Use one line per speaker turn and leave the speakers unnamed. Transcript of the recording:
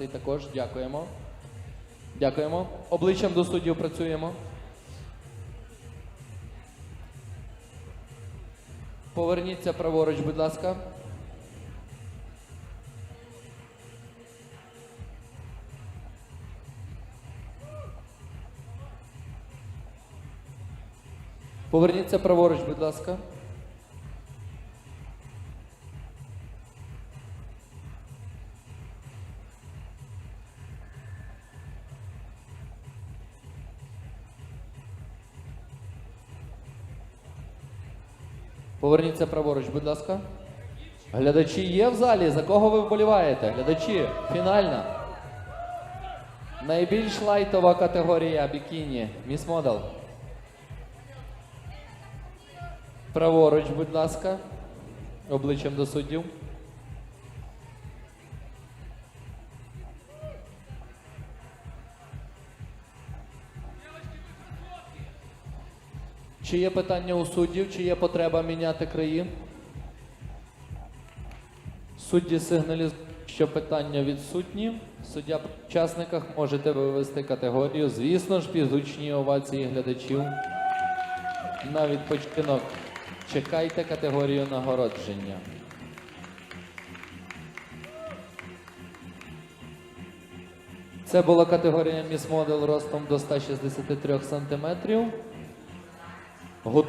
четвертий також. Дякуємо. Дякуємо. Обличчям до суддів працюємо. Поверніться праворуч, будь ласка. Поверніться праворуч, будь ласка. Поверніться праворуч, будь ласка. Глядачі є в залі. За кого ви вболіваєте? Глядачі, фінальна. Найбільш лайтова категорія бікіні. Міс Модел. Праворуч, будь ласка. Обличчям до суддів. Чи є питання у суддів, чи є потреба міняти краї? Судді сигналізують, що питання відсутні. Суддя по учасниках можете вивести категорію. Звісно ж, під гучні овації глядачів. На відпочинок. Чекайте категорію нагородження. Це була категорія Міс Модел ростом до 163 см. बहुत